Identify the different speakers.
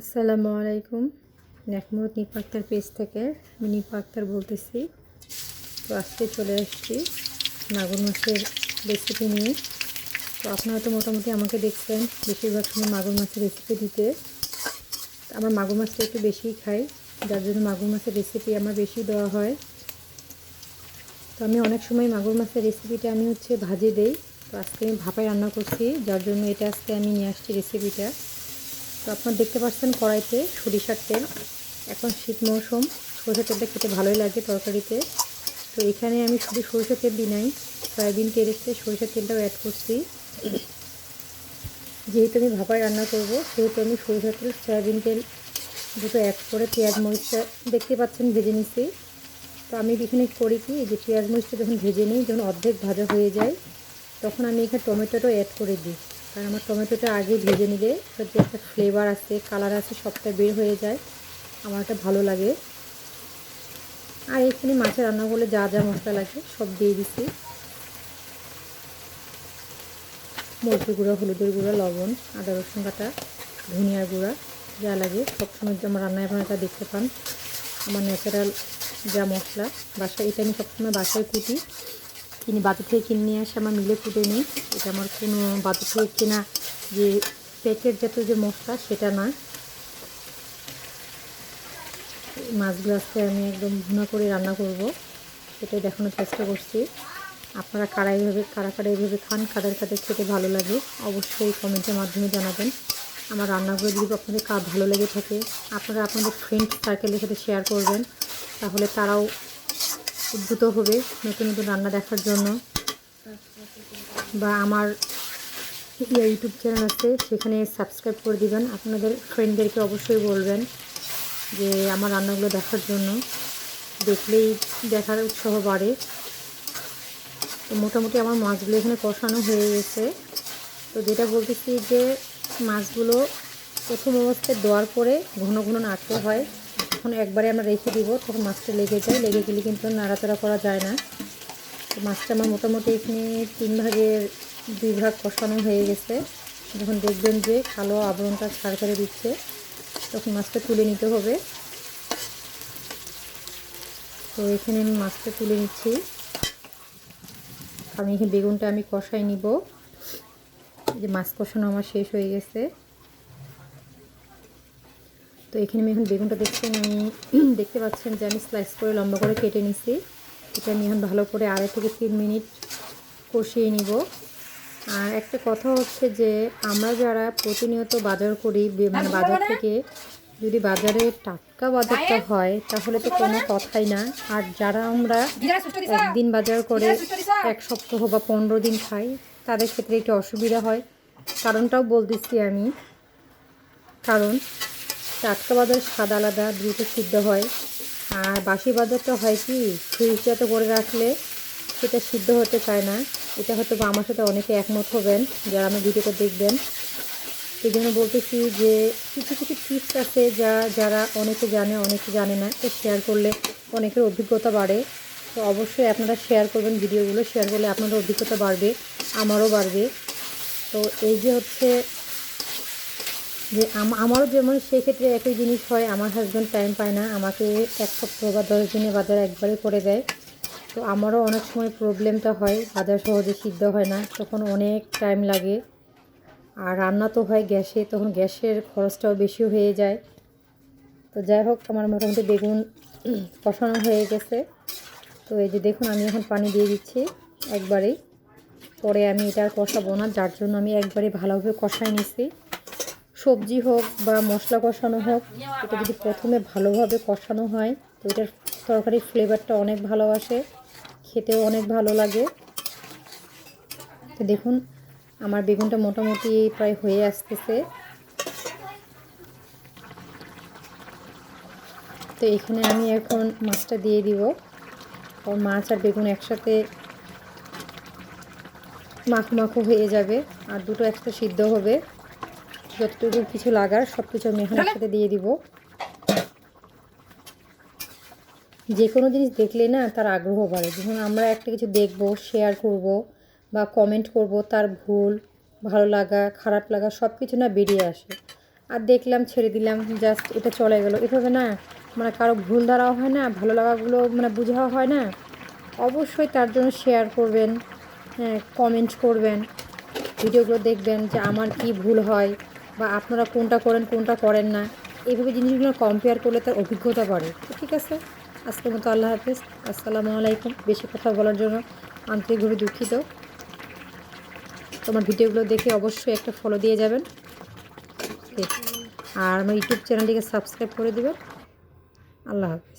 Speaker 1: আসসালামু আলাইকুম। নেকমুরত নিপা আক্তার পেজ থেকে আমি নিপা আক্তার বলতেছি। তো আজকে চলে আসছি মাগুর মাছের রেসিপি নিয়ে। তো আপনারা তো মোটামুটি আমাকে দেখছেন বেশিরভাগ সময় মাগুর মাছের রেসিপি দিতে। আমার মাগুর মাছটা একটু বেশিই খাই, যার জন্য মাগুর মাছের রেসিপি আমার বেশি দেওয়া হয়। তো আমি অনেক সময় মাগুর মাছের রেসিপিটা আমি হচ্ছে ভাজে দেই। তো আজকে আমি ভাপায় রান্না করছি, যার জন্য এটা আজকে আমি নিয়ে আসছি রেসিপিটা তো আপনারা দেখতে পাচ্ছেন কড়াইতে সরিষার তেল। এখন শীত মৌসুম, সরিষার তেলটা খেতে ভালোই লাগে তরকারিতে। তো এখানে আমি শুধু সরিষার তেল দিই নাই, সয়াবিন তেল এসে সরিষার তেলটাও অ্যাড করছি। যেহেতু আমি ভাপায় রান্না করব, সেহেতু আমি সরিষার তেল, সয়াবিন তেল দুটো অ্যাড করে পেঁয়াজ মরিচটা দেখতে পাচ্ছেন ভেজে নিছি। তো আমি এখানে করি কি যে পেঁয়াজ মরিচটা যখন ভেজে নিই, যখন অর্ধেক ভাজা হয়ে যায়, তখন আমি এখানে টমেটোটাও অ্যাড করে দিই। কারণ আমার টমেটোটা আগে ভেজে নিলে ওটার যে একটা ফ্লেভার আছে কালার আছে, সবটা বের হয়ে যায়। আমার এটা ভালো লাগে। আর এখানে মাছের রান্না করলে যা যা মশলা লাগে সব দিয়ে দিচ্ছি। মরিচের গুঁড়া, হলুদের গুঁড়া, লবণ, আদা, রসুন কাটা ধনিয়ার গুঁড়া, যা লাগে। সবসময় আমার রান্নায় এখন এটা দেখতে পান, আমার ন্যাচারাল যা মশলা, বাসায় এটা আমি সবসময় বাসায় কুটি। কিনে, বাজার থেকে কিনে নিয়ে আসে আমার মিলে ফুটে নিই। এটা আমার কোনো বাজার থেকে কেনা যে প্যাকেট জাতীয় যে মশলা, সেটা না। মাছগুলো আজকে আমি একদম ভুনা করে রান্না করব। সেটাই দেখানোর চেষ্টা করছি। আপনারা কারা এইভাবে কারা কারা এইভাবে খান, কাদের কাদের খেতে ভালো লাগে, অবশ্যই কমেন্টের মাধ্যমে জানাবেন। আমার রান্নাগুলো যদি আপনাদের কাজ ভালো লেগে থাকে, আপনারা আপনাদের ফ্রেন্ড সার্কেলের সাথে শেয়ার করবেন। তাহলে তারাও উদ্ভূত হবে নতুন নতুন রান্না দেখার জন্য। বা আমার ইউটিউব চ্যানেল আছে, সেখানে সাবস্ক্রাইব করে দিবেন। আপনাদের ফ্রেন্ডদেরকে অবশ্যই বলবেন যে আমার রান্নাগুলো দেখার জন্য। দেখলেই দেখার উৎসাহ বাড়ে। তো মোটামুটি আমার মাছগুলো এখানে কষানো হয়ে গেছে। তো যেটা বলতেছি যে মাছগুলো প্রথম অবস্থায় দেওয়ার পরে ঘন ঘন নাড়তে হয়। যখন একবারে আমরা রেখে দিব, তখন মাছটা লেগে যায়। লেগে গেলে কিন্তু নাড়াচাড়া করা যায় না। তো মাছটা আমার মোটামুটি এখানে তিন ভাগের দুই ভাগ কষানো হয়ে গেছে। যখন দেখবেন যে কালো আবরণটা ছাড় করে দিচ্ছে, তখন মাছটা তুলে নিতে হবে। তো এখানে আমি মাছটা তুলে নিচ্ছি। আমি এখানে বেগুনটা আমি কষাই নিব। যে মাছ কষানো আমার শেষ হয়ে গেছে। তো এখানে আমি এখন বেগুনটা দেখছেন আমি দেখতে পাচ্ছেন যে আমি স্লাইস করে লম্বা করে কেটে নিছি। এটা আমি এখন ভালো করে আড়াই থেকে তিন মিনিট কষিয়ে নিব। আর একটা কথা হচ্ছে যে আমরা যারা প্রতিনিয়ত বাজার করি মানে বাজার থেকে যদি বাজারে টাটকা বাজারটা হয় তাহলে তো কোনো কথাই না। আর যারা আমরা একদিন বাজার করে এক সপ্তাহ বা পনেরো দিন খাই তাদের ক্ষেত্রে একটু অসুবিধা হয়। কারণটাও বলতেছি আমি। কারণ টাটকা বাজার স্বাদ আলাদা, দ্রুত সিদ্ধ হয়। আর বাসি বাজারটা হয় কি ফ্রিজটাতে করে রাখলে সেটা সিদ্ধ হতে চায় না। এটা হয়তো আমার সাথে অনেকে একমত হবেন, যারা আমার ভিডিওটা দেখবেন। সেই জন্য বলতেছি যে কিছু কিছু টিপস আছে যা, যারা অনেকে জানে অনেকে জানে না তো শেয়ার করলে অনেকের অভিজ্ঞতা বাড়ে। তো অবশ্যই আপনারা শেয়ার করবেন ভিডিওগুলো শেয়ার করলে আপনাদের অভিজ্ঞতা বাড়বে, আমারও বাড়বে। তো এই যে হচ্ছে যে আমারও যেমন সেক্ষেত্রে একই জিনিস হয়, আমার হাজব্যান্ড টাইম পায় না, আমাকে এক সপ্তাহ বা দশ দিনে বাজার একবারে করে দেয়। তো আমারও অনেক সময় প্রবলেমটা হয়, বাজার সহজে সিদ্ধ হয় না, তখন অনেক টাইম লাগে। আর রান্না তো হয় গ্যাসে, তখন গ্যাসের খরচটাও বেশি হয়ে যায়। তো যাই হোক, আমার মোটামুটি বেগুন কষানো হয়ে গেছে। তো এই যে দেখুন, আমি এখন পানি দিয়ে দিচ্ছি একবারেই। পরে আমি এটা কষাবো না, যার জন্য আমি একবারে ভালোভাবে কষাই নিছি। সবজি হোক বা মশলা কষানো হোক, এটা যদি প্রথমে ভালোভাবে কষানো হয়, তো এটার তরকারির ফ্লেভারটা অনেক ভালো আসে, খেতেও অনেক ভালো লাগে। তো দেখুন, আমার বেগুনটা মোটামুটি প্রায় হয়ে আসতেছে। তো এখানে আমি এখন মাছটা দিয়ে দিব। মাছ আর বেগুন একসাথে মাখো মাখো হয়ে যাবে, আর দুটো একসাথে সিদ্ধ হবে। যতটুকু কিছু লাগার সব কিছু আমি এখন একসাথে দিয়ে দিব। যে কোনো জিনিস দেখলে না তার আগ্রহ বাড়ে। যখন আমরা একটা কিছু দেখব শেয়ার করব বা কমেন্ট করব তার ভুল ভালো লাগা খারাপ লাগা সব কিছু না বেরিয়ে আসে। আর দেখলাম ছেড়ে দিলাম জাস্ট এটা চলে গেলো। এভাবে না মানে কারও ভুল ধরাও হয় না ভালো লাগাগুলো মানে বোঝাও হয় না। অবশ্যই তার জন্য শেয়ার করবেন হ্যাঁ কমেন্ট করবেন ভিডিওগুলো দেখবেন যে আমার কি ভুল হয়। বা আপনারা কোনটা করেন কোনটা করেন না, এইভাবে জিনিসগুলো কম্পেয়ার করলে তার অভিজ্ঞতা বাড়ে। তো ঠিক আছে? আজকের মতো আল্লাহ হাফিজ। আসসালামু আলাইকুম। বেশি কথা বলার জন্য আন্তরিকভাবে দুঃখিত। তোমার ভিডিওগুলো দেখে অবশ্যই একটা ফলো দিয়ে যাবেন। আর আমার ইউটিউব চ্যানেলটিকে সাবস্ক্রাইব করে দেবেন। আল্লাহ হাফিজ।